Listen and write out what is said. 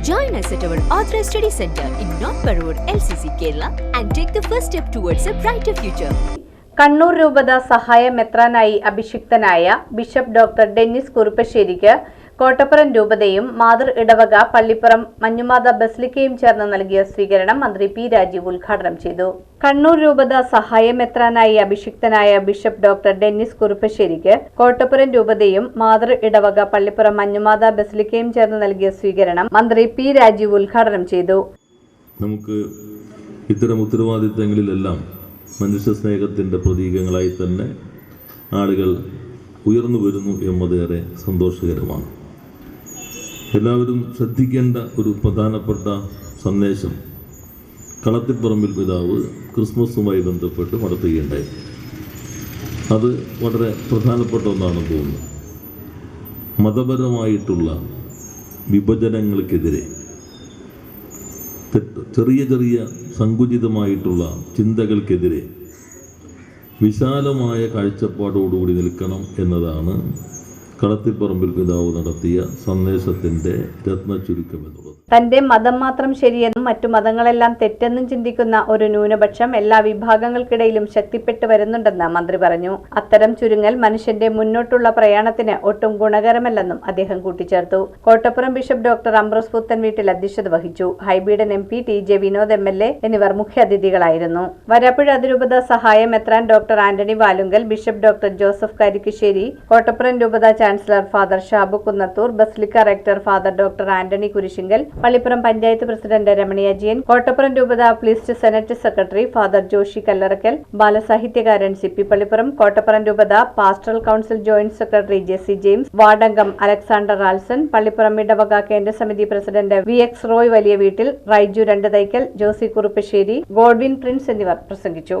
Join us at our Authorized Study Center in North Parur, LCC, Kerala, and take the first step towards a brighter future. Kannur രൂപത സഹായ മെത്രാനായി അഭിഷിക്തനായ bishop doctor Dennis കുറുപ്പശ്ശേരിക്ക് കോട്ടപ്പുറം രൂപതയും മാതൃ ഇടവക പള്ളിപ്പുറം മഞ്ഞുമാത ബസ്ലിക്കയും ചേർന്ന് നൽകിയ സ്വീകരണം മന്ത്രി പി രാജീവ് ഉദ്ഘാടനം ചെയ്തു. കണ്ണൂർ രൂപത സഹായ മെത്രാനായി അഭിഷിക്തനായ ബിഷപ്പ് ഡോക്ടർ ഡെന്നിസ് കുറുപ്പശ്ശേരിക്ക് കോട്ടപ്പുറം രൂപതയും മാതൃ ഇടവക പള്ളിപ്പുറം മഞ്ഞുമാത ബസ്ലിക്കയും ചേർന്ന് നൽകിയ സ്വീകരണം മന്ത്രി പി രാജീവ് ഉദ്ഘാടനം ചെയ്തു. നമുക്ക് ഇത്തരം ഉത്തരവാദിത്തങ്ങളിലെല്ലാം മനുഷ്യ സ്നേഹത്തിന്റെ പ്രതീകങ്ങളായി തന്നെ ആളുകൾ ഉയർന്നു വരുന്നു എന്നതേറെ സന്തോഷകരമാണ്. എല്ലാവരും ശ്രദ്ധിക്കേണ്ട ഒരു പ്രധാനപ്പെട്ട സന്ദേശം. കളത്തിപ്പറമ്പിൽ പിതാവ് ക്രിസ്മസുമായി ബന്ധപ്പെട്ട് നടത്തുകയുണ്ടായി അത് വളരെ പ്രധാനപ്പെട്ട ഒന്നാണ് തോന്നുന്നു. മതപരമായിട്ടുള്ള വിഭജനങ്ങൾക്കെതിരെ ചെറിയ ചെറിയ സങ്കുചിതമായിട്ടുള്ള ചിന്തകൾക്കെതിരെ വിശാലമായ കാഴ്ചപ്പാടോടുകൂടി നിൽക്കണം എന്നതാണ് കളത്തിപ്പറമ്പിൽ പിതാവ് നടത്തിയ സന്ദേശത്തിന്റെ രത്ന ചുരുക്കം എന്നുള്ളത് തന്റെ മതം മാത്രം ശരിയെന്നും മറ്റു മതങ്ങളെല്ലാം തെറ്റെന്നും ചിന്തിക്കുന്ന ഒരു ന്യൂനപക്ഷം എല്ലാ വിഭാഗങ്ങൾക്കിടയിലും ശക്തിപ്പെട്ടു വരുന്നുണ്ടെന്ന് മന്ത്രി പറഞ്ഞു. അത്തരം ചുരുങ്ങൽ മനുഷ്യന്റെ മുന്നോട്ടുള്ള പ്രയാണത്തിന് ഒട്ടും ഗുണകരമല്ലെന്നും അദ്ദേഹം കൂട്ടിച്ചേർത്തു. കോട്ടപ്പുറം ബിഷപ്പ് ഡോക്ടർ അംബ്രോസ് പുത്തൻ വീട്ടിൽ അധ്യക്ഷത വഹിച്ചു. Hibi Eden M P T J Vinod M L A എന്നിവർ മുഖ്യാതിഥികളായിരുന്നു. വരാപ്പുഴ അതിരൂപത സഹായം എത്രാൻ doctor Antony Valungal bishop doctor Joseph Karikkassery Kottappuram രൂപത chancellor father Shabu Kunnathur basilica rector father doctor Antony Kurisingal Pallippuram panchayat president രമണിയ ജിയൻ Kottappuram രൂപത priest senate secretary father Joshi Kallarakkal ബാലസാഹിത്യകാരൻ C P Pallippuram Kottappuram രൂപത pastoral council joint secretary Jessy James വാർഡംഗം Alexander Ralson Pallippuram ഇടവക കേന്ദ്ര സമിതി പ്രസിഡന്റ് വി എക്സ് റോയ് വലിയ വീട്ടിൽ റൈജു രണ്ട് തൈക്കൽ ജോസി കുറുപ്പശ്ശേരി ഗോഡ്വിൻ പ്രിൻസ് എന്നിവർ പ്രസംഗിച്ചു.